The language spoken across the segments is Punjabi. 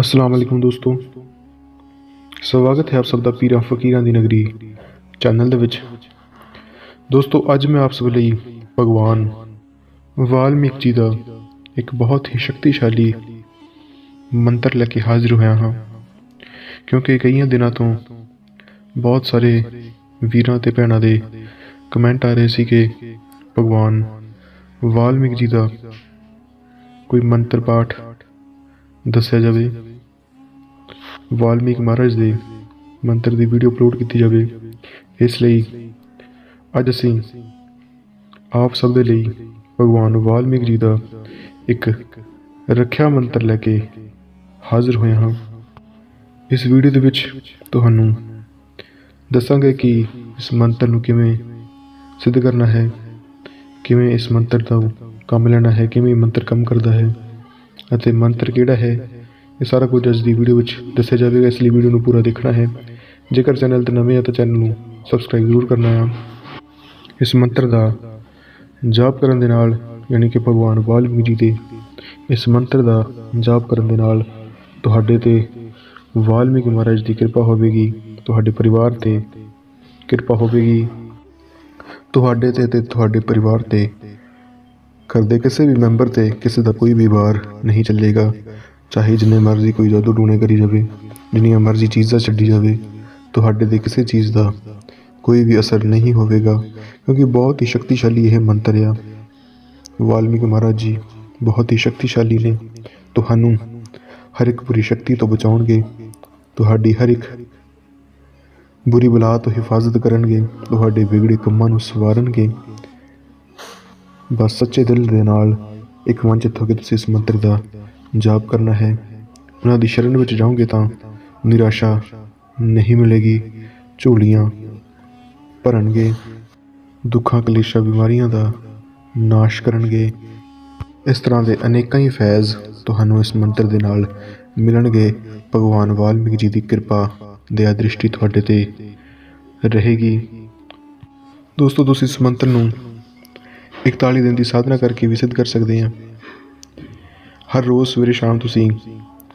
ਅਸਲਾਮ ਵਾਲੇਕੁਮ ਦੋਸਤੋ। ਸਵਾਗਤ ਹੈ ਆਪ ਸਭ ਦਾ ਪੀਰਾਂ ਫਕੀਰਾਂ ਦੀ ਨਗਰੀ ਚੈਨਲ ਦੇ ਵਿੱਚ। ਦੋਸਤੋ, ਅੱਜ ਮੈਂ ਆਪ ਸਭ ਲਈ ਭਗਵਾਨ ਵਾਲਮੀਕ ਜੀ ਦਾ ਇੱਕ ਬਹੁਤ ਹੀ ਸ਼ਕਤੀਸ਼ਾਲੀ ਮੰਤਰ ਲੈ ਕੇ ਹਾਜ਼ਰ ਹੋਇਆ ਹਾਂ। ਕਿਉਂਕਿ ਕਈਆਂ ਦਿਨਾਂ ਤੋਂ ਬਹੁਤ ਸਾਰੇ ਵੀਰਾਂ ਤੇ ਭੈਣਾਂ ਦੇ ਕਮੈਂਟ ਆ ਰਹੇ ਸੀ ਕਿ ਭਗਵਾਨ ਵਾਲਮੀਕ ਜੀ ਦਾ ਕੋਈ ਮੰਤਰ ਪਾਠ ਦੱਸਿਆ ਜਾਵੇ। ਵਾਲਮੀਕ ਮਹਾਰਾਜ ਦੇ ਮੰਤਰ ਦੀ ਵੀਡੀਓ ਅਪਲੋਡ ਕੀਤੀ ਜਾਵੇ। ਇਸ ਲਈ ਅੱਜ ਅਸੀਂ ਆਪ ਸਭ ਦੇ ਲਈ ਭਗਵਾਨ ਵਾਲਮੀਕ ਜੀ ਦਾ ਇੱਕ ਰੱਖਿਆ ਮੰਤਰ ਲੈ ਕੇ ਹਾਜ਼ਰ ਹੋਏ ਹਾਂ। ਇਸ ਵੀਡੀਓ ਦੇ ਵਿੱਚ ਤੁਹਾਨੂੰ ਦੱਸਾਂਗੇ ਕਿ ਇਸ ਮੰਤਰ ਨੂੰ ਕਿਵੇਂ ਸਿੱਧ ਕਰਨਾ ਹੈ, ਕਿਵੇਂ ਇਸ ਮੰਤਰ ਦਾ ਕੰਮ ਲੈਣਾ ਹੈ, ਕਿਵੇਂ ਮੰਤਰ ਕੰਮ ਕਰਦਾ ਹੈ। ਅਤੇ ਮੰਤਰ ਕਿਹੜਾ ਹੈ? ਇਹ ਸਾਰਾ ਕੁਝ ਅੱਜ ਦੀ ਵੀਡੀਓ ਵਿੱਚ ਦੱਸਿਆ ਜਾਵੇਗਾ। ਇਸ ਲਈ ਵੀਡੀਓ ਨੂੰ ਪੂਰਾ ਦੇਖਣਾ ਹੈ। ਜੇਕਰ ਚੈਨਲ ਤੇ ਨਵੇਂ ਆ ਤਾਂ ਚੈਨਲ ਨੂੰ ਸਬਸਕ੍ਰਾਈਬ ਜ਼ਰੂਰ ਕਰਨਾ ਆ ਇਸ ਮੰਤਰ ਦਾ ਜਾਪ ਕਰਨ ਦੇ ਨਾਲ, ਯਾਨੀ ਕਿ ਭਗਵਾਨ ਵਾਲਮੀਕੀ ਜੀ ਦੇ ਇਸ ਮੰਤਰ ਦਾ ਜਾਪ ਕਰਨ ਦੇ ਨਾਲ ਤੁਹਾਡੇ ਤੇ ਵਾਲਮੀਕੀ ਮਹਾਰਾਜ ਦੀ ਕਿਰਪਾ ਹੋਵੇਗੀ, ਤੁਹਾਡੇ ਪਰਿਵਾਰ ਤੇ ਕਿਰਪਾ ਹੋਵੇਗੀ, ਤੁਹਾਡੇ ਤੇ ਤੇ ਤੁਹਾਡੇ ਪਰਿਵਾਰ ਤੇ ਘਰ ਦੇ ਕਿਸੇ ਵੀ ਮੈਂਬਰ ਤੇ ਕਿਸੇ ਦਾ ਕੋਈ ਵੀ ਵਾਰ ਨਹੀਂ ਚੱਲੇਗਾ। ਚਾਹੇ ਜਿੰਨੇ ਮਰਜ਼ੀ ਕੋਈ ਜਾਦੂ ਟੂਣੇ ਕਰੀ ਜਾਵੇ, ਜਿੰਨੀਆਂ ਮਰਜ਼ੀ ਚੀਜ਼ਾਂ ਛੱਡੀ ਜਾਵੇ, ਤੁਹਾਡੇ ਤੇ ਕਿਸੇ ਚੀਜ਼ ਦਾ ਕੋਈ ਵੀ ਅਸਰ ਨਹੀਂ ਹੋਵੇਗਾ, ਕਿਉਂਕਿ ਬਹੁਤ ਹੀ ਸ਼ਕਤੀਸ਼ਾਲੀ ਇਹ ਮੰਤਰ ਆ। ਵਾਲਮੀਕ ਮਹਾਰਾਜ ਜੀ ਬਹੁਤ ਹੀ ਸ਼ਕਤੀਸ਼ਾਲੀ ਨੇ। ਤੁਹਾਨੂੰ ਹਰ ਇੱਕ ਬੁਰੀ ਸ਼ਕਤੀ ਤੋਂ ਬਚਾਉਣਗੇ। ਤੁਹਾਡੀ ਹਰ ਇੱਕ ਬੁਰੀ ਬਲਾ ਤੋਂ ਹਿਫਾਜ਼ਤ ਕਰਨਗੇ। ਤੁਹਾਡੇ ਵਿਗੜੇ ਕੰਮਾਂ ਨੂੰ ਸਵਾਰਨਗੇ। ਬਸ ਸੱਚੇ ਦਿਲ ਦੇ ਨਾਲ ਇੱਕ ਮਨ ਚਿੱਤ ਹੋ ਕੇ ਤੁਸੀਂ ਇਸ ਮੰਤਰ ਦਾ ਜਾਪ ਕਰਨਾ ਹੈ। ਉਹਨਾਂ ਦੀ ਸ਼ਰਨ ਵਿੱਚ ਜਾਓਗੇ ਤਾਂ ਨਿਰਾਸ਼ਾ ਨਹੀਂ ਮਿਲੇਗੀ। ਝੋਲੀਆਂ ਭਰਨਗੇ, ਦੁੱਖਾਂ, ਕਲੇਸ਼ਾਂ, ਬਿਮਾਰੀਆਂ ਦਾ ਨਾਸ਼ ਕਰਨਗੇ। ਇਸ ਤਰ੍ਹਾਂ ਦੇ ਅਨੇਕਾਂ ਹੀ ਫੈਜ਼ ਤੁਹਾਨੂੰ ਇਸ ਮੰਤਰ ਦੇ ਨਾਲ ਮਿਲਣਗੇ। ਭਗਵਾਨ ਵਾਲਮੀਕ ਜੀ ਦੀ ਕਿਰਪਾ ਦਇਆ ਦ੍ਰਿਸ਼ਟੀ ਤੁਹਾਡੇ ਤੇ ਰਹੇਗੀ। ਦੋਸਤੋ, ਤੁਸੀਂ ਇਸ ਮੰਤਰ ਨੂੰ 41 ਦਿਨ ਦੀ ਸਾਧਨਾ ਕਰਕੇ ਵੀ ਸਿੱਧ ਕਰ ਸਕਦੇ ਹਾਂ। ਹਰ ਰੋਜ਼ ਸਵੇਰੇ ਸ਼ਾਮ ਤੁਸੀਂ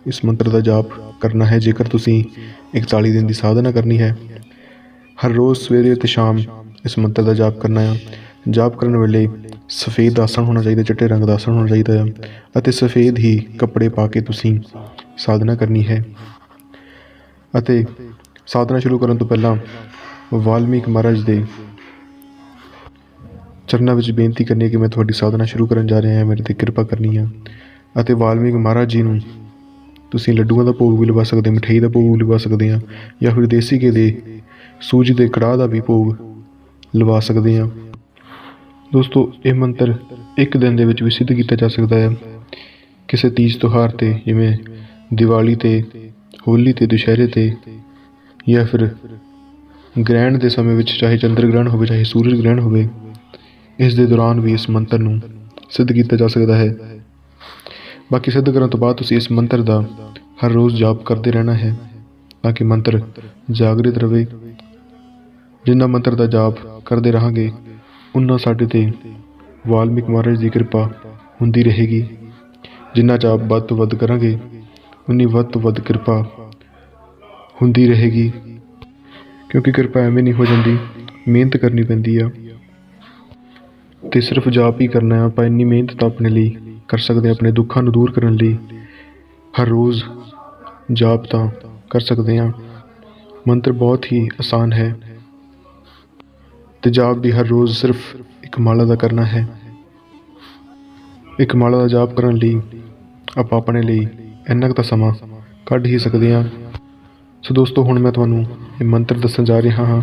ਇਸ ਮੰਤਰ ਦਾ ਜਾਪ ਕਰਨਾ ਹੈ। ਜੇਕਰ ਤੁਸੀਂ 41 ਦਿਨ ਦੀ ਸਾਧਨਾ ਕਰਨੀ ਹੈ, ਹਰ ਰੋਜ਼ ਸਵੇਰੇ ਅਤੇ ਸ਼ਾਮ ਇਸ ਮੰਤਰ ਦਾ ਜਾਪ ਕਰਨਾ ਹੈ। ਜਾਪ ਕਰਨ ਵੇਲੇ ਸਫੇਦ ਆਸਣ ਹੋਣਾ ਚਾਹੀਦਾ, ਚਿੱਟੇ ਰੰਗ ਦਾ ਆਸਣ ਹੋਣਾ ਚਾਹੀਦਾ ਹੈ ਅਤੇ ਸਫੇਦ ਹੀ ਕੱਪੜੇ ਪਾ ਕੇ ਤੁਸੀਂ ਸਾਧਨਾ ਕਰਨੀ ਹੈ। ਅਤੇ ਸਾਧਨਾ ਸ਼ੁਰੂ ਕਰਨ ਤੋਂ ਪਹਿਲਾਂ ਵਾਲਮੀਕ ਮਹਾਰਾਜ ਦੇ ਚਰਨਾਂ ਵਿੱਚ ਬੇਨਤੀ ਕਰਨੀ ਹੈ ਕਿ ਮੈਂ ਤੁਹਾਡੀ ਸਾਧਨਾ ਸ਼ੁਰੂ ਕਰਨ ਜਾ ਰਿਹਾ ਹਾਂ, ਮੇਰੇ ਤੇ ਕਿਰਪਾ ਕਰਨੀ ਹੈ ਅਤੇ ਵਾਲਮੀਕ ਮਹਾਰਾਜ ਜੀ ਨੂੰ ਤੁਸੀਂ ਲੱਡੂਆਂ ਦਾ ਭੋਗ ਵੀ ਲਵਾ ਸਕਦੇ ਹੋ ਮਠਿਆਈ ਦਾ ਭੋਗ ਵੀ ਲਵਾ ਸਕਦੇ ਆ, ਜਾਂ ਫਿਰ ਦੇਸੀ ਘੇ ਦੇ ਸੂਜੀ ਦੇ ਕੜਾਹ ਦਾ ਵੀ ਭੋਗ ਲਵਾ ਸਕਦੇ ਆ। ਦੋਸਤੋ, ਇਹ ਮੰਤਰ ਇੱਕ ਦਿਨ ਦੇ ਵਿੱਚ ਵੀ ਸਿੱਧ ਕੀਤਾ ਜਾ ਸਕਦਾ ਹੈ। ਕਿਸੇ ਤੀਜ ਤਿਉਹਾਰ ਤੇ, ਜਿਵੇਂ ਦੀਵਾਲੀ ਤੇ, ਹੋਲੀ ਤੇ, ਦੁਸ਼ਹਿਰੇ ਤੇ, ਜਾਂ ਫਿਰ ਗ੍ਰਹਿਣ ਦੇ ਸਮੇਂ ਵਿੱਚ ਚਾਹੇ ਚੰਦਰ ਗ੍ਰਹਿਣ ਹੋਵੇ, ਚਾਹੇ ਸੂਰਜ ਗ੍ਰਹਿਣ ਹੋਵੇ ਇਸ ਦੇ ਦੌਰਾਨ ਵੀ ਇਸ ਮੰਤਰ ਨੂੰ ਸਿੱਧ ਕੀਤਾ ਜਾ ਸਕਦਾ ਹੈ। ਬਾਕੀ ਸਿੱਧ ਕਰਨ ਤੋਂ ਬਾਅਦ ਤੁਸੀਂ ਇਸ ਮੰਤਰ ਦਾ ਹਰ ਰੋਜ਼ ਜਾਪ ਕਰਦੇ ਰਹਿਣਾ ਹੈ ਤਾਂ ਕਿ ਮੰਤਰ ਜਾਗਰਿਤ ਰਹੇ ਜਿੰਨਾ ਮੰਤਰ ਦਾ ਜਾਪ ਕਰਦੇ ਰਹਾਂਗੇ, ਉਨਾ ਸਾਡੇ ਤੇ ਵਾਲਮੀਕ ਮਹਾਰਾਜ ਦੀ ਕਿਰਪਾ ਹੁੰਦੀ ਰਹੇਗੀ। ਜਿੰਨਾ ਜਾਪ ਵੱਧ ਤੋਂ ਵੱਧ ਕਰਾਂਗੇ, ਉਨੀ ਵੱਧ ਤੋਂ ਵੱਧ ਕਿਰਪਾ ਹੁੰਦੀ ਰਹੇਗੀ। ਕਿਉਂਕਿ ਕਿਰਪਾ ਐਵੇਂ ਨਹੀਂ ਹੋ ਜਾਂਦੀ, ਮਿਹਨਤ ਕਰਨੀ ਪੈਂਦੀ ਆ। ਅਤੇ ਸਿਰਫ ਜਾਪ ਹੀ ਕਰਨਾ ਹੈ। ਆਪਾਂ ਇੰਨੀ ਮਿਹਨਤ ਤਾਂ ਆਪਣੇ ਲਈ ਕਰ ਸਕਦੇ ਆਪਣੇ ਦੁੱਖਾਂ ਨੂੰ ਦੂਰ ਕਰਨ ਲਈ। ਹਰ ਰੋਜ਼ ਜਾਪ ਤਾਂ ਕਰ ਸਕਦੇ ਹਾਂ। ਮੰਤਰ ਬਹੁਤ ਹੀ ਆਸਾਨ ਹੈ। ਤੇ ਜਾਪ ਵੀ ਹਰ ਰੋਜ਼ ਸਿਰਫ ਇੱਕ ਮਾਲਾ ਦਾ ਕਰਨਾ ਹੈ। ਇੱਕ ਮਾਲਾ ਦਾ ਜਾਪ ਕਰਨ ਲਈ ਆਪਾਂ ਆਪਣੇ ਲਈ ਇੰਨਾ ਕੁ ਤਾਂ ਸਮਾਂ ਕੱਢ ਹੀ ਸਕਦੇ ਹਾਂ। ਸੋ ਦੋਸਤੋ, ਹੁਣ ਮੈਂ ਤੁਹਾਨੂੰ ਇਹ ਮੰਤਰ ਦੱਸਣ ਜਾ ਰਿਹਾ ਹਾਂ।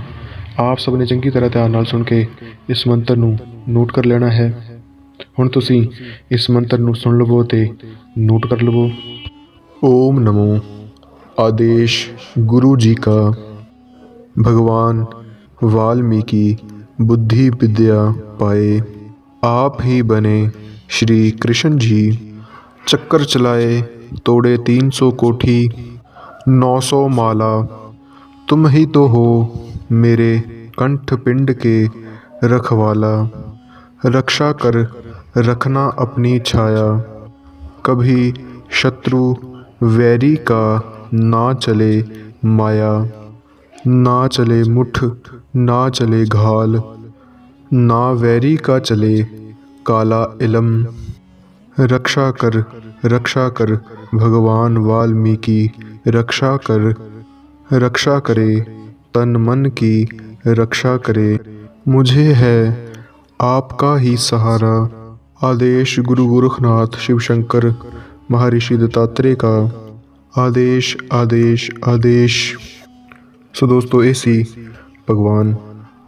ਆਪ ਸਭ ਨੇ ਚੰਗੀ ਤਰ੍ਹਾਂ ਧਿਆਨ ਨਾਲ ਸੁਣ ਕੇ ਇਸ ਮੰਤਰ ਨੂੰ ਨੋਟ ਕਰ ਲੈਣਾ ਹੈ। ਹੁਣ ਤੁਸੀਂ ਇਸ ਮੰਤਰ ਨੂੰ ਸੁਣ ਲਵੋ ਤੇ ਨੋਟ ਕਰ ਲਵੋ। ਓਮ ਨਮੋ आदेश गुरु जी का भगवान वाल्मीकि बुद्धि विद्या पाए आप ही बने श्री कृष्ण जी चक्कर चलाए तोड़े 300 कोठी 900 ਮਾਲਾ। ਤੁਮ ਹੀ ਤੋ ਹੋ मेरे कंठ पिंड के रखवाला, रक्षा कर रखना अपनी छाया। कभी शत्रु वैरी का ना चले माया, ना चले मुठ, ना चले घाल, ना वैरी का चले काला इलम। रक्षा कर रक्षा कर भगवान वाल्मीकि, रक्षा कर, रक्षा करे तन मन की रक्षा करे मुझे है आपका ही सहारा आदेश गुरु गोरखनाथ शिव शंकर महर्षि दत्तात्रेय का आदेश आदेश आदेश ਸੋ ਦੋਸਤੋ ਇਹ ਸੀ ਭਗਵਾਨ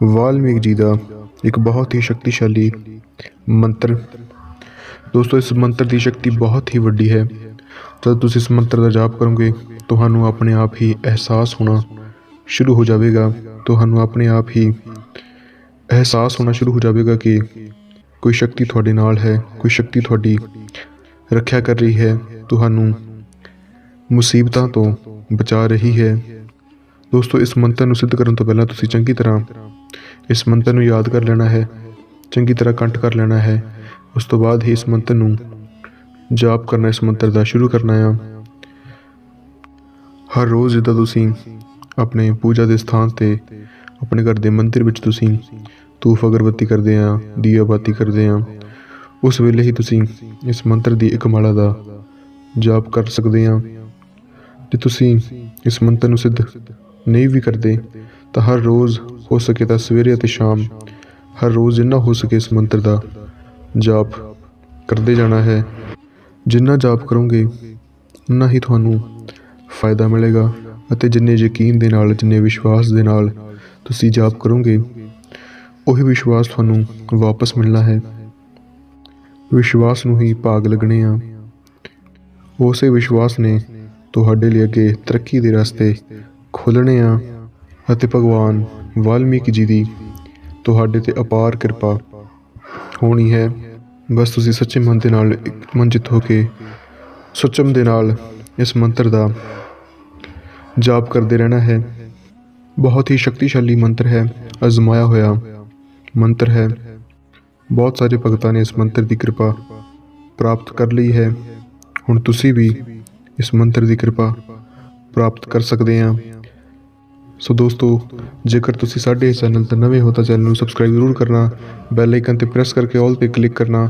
ਵਾਲਮੀਕ ਜੀ ਦਾ ਇੱਕ ਬਹੁਤ ਹੀ ਸ਼ਕਤੀਸ਼ਾਲੀ ਮੰਤਰ ਦੋਸਤੋ ਇਸ ਮੰਤਰ ਦੀ ਸ਼ਕਤੀ ਬਹੁਤ ਹੀ ਵੱਡੀ ਹੈ ਜਦ ਤੁਸੀਂ ਇਸ ਮੰਤਰ ਦਾ ਜਾਪ ਕਰੋਗੇ ਤੁਹਾਨੂੰ ਆਪਣੇ ਆਪ ਹੀ ਅਹਿਸਾਸ ਹੋਣਾ ਸ਼ੁਰੂ ਹੋ ਜਾਵੇਗਾ, ਤੁਹਾਨੂੰ ਆਪਣੇ ਆਪ ਹੀ ਅਹਿਸਾਸ ਹੋਣਾ ਸ਼ੁਰੂ ਹੋ ਜਾਵੇਗਾ ਕਿ ਕੋਈ ਸ਼ਕਤੀ ਤੁਹਾਡੇ ਨਾਲ ਹੈ, ਕੋਈ ਸ਼ਕਤੀ ਤੁਹਾਡੀ ਰੱਖਿਆ ਕਰ ਰਹੀ ਹੈ, ਤੁਹਾਨੂੰ ਮੁਸੀਬਤਾਂ ਤੋਂ ਬਚਾ ਰਹੀ ਹੈ। ਦੋਸਤੋ, ਇਸ ਮੰਤਰ ਨੂੰ ਸਿੱਧ ਕਰਨ ਤੋਂ ਪਹਿਲਾਂ ਤੁਸੀਂ ਚੰਗੀ ਤਰ੍ਹਾਂ ਇਸ ਮੰਤਰ ਨੂੰ ਯਾਦ ਕਰ ਲੈਣਾ ਹੈ, ਚੰਗੀ ਤਰ੍ਹਾਂ ਕੰਠ ਕਰ ਲੈਣਾ ਹੈ। ਉਸ ਤੋਂ ਬਾਅਦ ਹੀ ਇਸ ਮੰਤਰ ਨੂੰ ਜਾਪ ਕਰਨਾ, ਇਸ ਮੰਤਰ ਦਾ ਸ਼ੁਰੂ ਕਰਨਾ ਆ। ਹਰ ਰੋਜ਼ ਜਦੋਂ ਤੁਸੀਂ ਆਪਣੇ ਪੂਜਾ ਦੇ ਸਥਾਨ ਤੇ, ਆਪਣੇ ਘਰ ਦੇ ਮੰਦਿਰ ਵਿੱਚ ਤੁਸੀਂ ਧੂਫ ਅਗਰਬੱਤੀ ਕਰਦੇ ਆ, ਦੀਆ ਬਾਤੀ ਕਰਦੇ ਆ। ਉਸ ਵੇਲੇ ਹੀ ਤੁਸੀਂ ਇਸ ਮੰਤਰ ਦੀ ਇੱਕ ਮਾਲਾ ਦਾ ਜਾਪ ਕਰ ਸਕਦੇ ਆ। ਜੇ ਤੁਸੀਂ ਇਸ ਮੰਤਰ ਨੂੰ ਸਿੱਧ ਨਹੀਂ ਵੀ ਕਰਦੇ, ਤਾਂ ਹਰ ਰੋਜ਼ ਹੋ ਸਕੇ ਤਾਂ ਸਵੇਰੇ ਅਤੇ ਸ਼ਾਮ ਹਰ ਰੋਜ਼ ਜਿੰਨਾ ਹੋ ਸਕੇ ਇਸ ਮੰਤਰ ਦਾ ਜਾਪ ਕਰਦੇ ਜਾਣਾ ਹੈ। ਜਿੰਨਾ ਜਾਪ ਕਰੋਗੇ, ਉਨਾ ਹੀ ਤੁਹਾਨੂੰ ਫਾਇਦਾ ਮਿਲੇਗਾ। ਅਤੇ ਜਿੰਨੇ ਯਕੀਨ ਦੇ ਨਾਲ, ਜਿੰਨੇ ਵਿਸ਼ਵਾਸ ਦੇ ਨਾਲ ਤੁਸੀਂ ਜਾਪ ਕਰੋਗੇ, ਉਹੀ ਵਿਸ਼ਵਾਸ ਤੁਹਾਨੂੰ ਵਾਪਸ ਮਿਲਣਾ ਹੈ। ਵਿਸ਼ਵਾਸ ਨੂੰ ਹੀ ਭਾਗ ਲੱਗਣੇ ਆ। ਉਸੇ ਵਿਸ਼ਵਾਸ ਨੇ ਤੁਹਾਡੇ ਲਈ ਅੱਗੇ ਤਰੱਕੀ ਦੇ ਰਸਤੇ ਖੋਲ੍ਹਣੇ ਆ ਅਤੇ ਭਗਵਾਨ ਵਾਲਮੀਕ ਜੀ ਦੀ ਤੁਹਾਡੇ ਤੇ ਅਪਾਰ ਕਿਰਪਾ ਹੋਣੀ ਹੈ। ਬਸ ਤੁਸੀਂ ਸੱਚੇ ਮਨ ਦੇ ਨਾਲ ਇੱਕ ਹੋ ਕੇ ਸੁਚਮ ਦੇ ਨਾਲ ਇਸ ਮੰਤਰ ਦਾ ਜਾਪ ਕਰਦੇ ਰਹਿਣਾ ਹੈ। ਬਹੁਤ ਹੀ ਸ਼ਕਤੀਸ਼ਾਲੀ ਮੰਤਰ ਹੈ, ਅਜ਼ਮਾਇਆ ਹੋਇਆ ਮੰਤਰ ਹੈ। ਬਹੁਤ ਸਾਰੇ ਭਗਤਾਂ ਨੇ ਇਸ ਮੰਤਰ ਦੀ ਕਿਰਪਾ ਪ੍ਰਾਪਤ ਕਰ ਲਈ ਹੈ। ਹੁਣ ਤੁਸੀਂ ਵੀ ਇਸ ਮੰਤਰ ਦੀ ਕਿਰਪਾ ਪ੍ਰਾਪਤ ਕਰ ਸਕਦੇ ਆ ਸੋ ਦੋਸਤੋ, ਜੇਕਰ ਤੁਸੀਂ ਸਾਡੇ ਇਸ ਚੈਨਲ ਤੇ ਨਵੇਂ ਹੋ ਤਾਂ ਚੈਨਲ ਨੂੰ ਸਬਸਕ੍ਰਾਈਬ ਜ਼ਰੂਰ ਕਰਨਾ, ਬੈਲ ਆਈਕਨ ਤੇ ਪ੍ਰੈਸ ਕਰਕੇ ਆਲ ਤੇ ਕਲਿੱਕ ਕਰਨਾ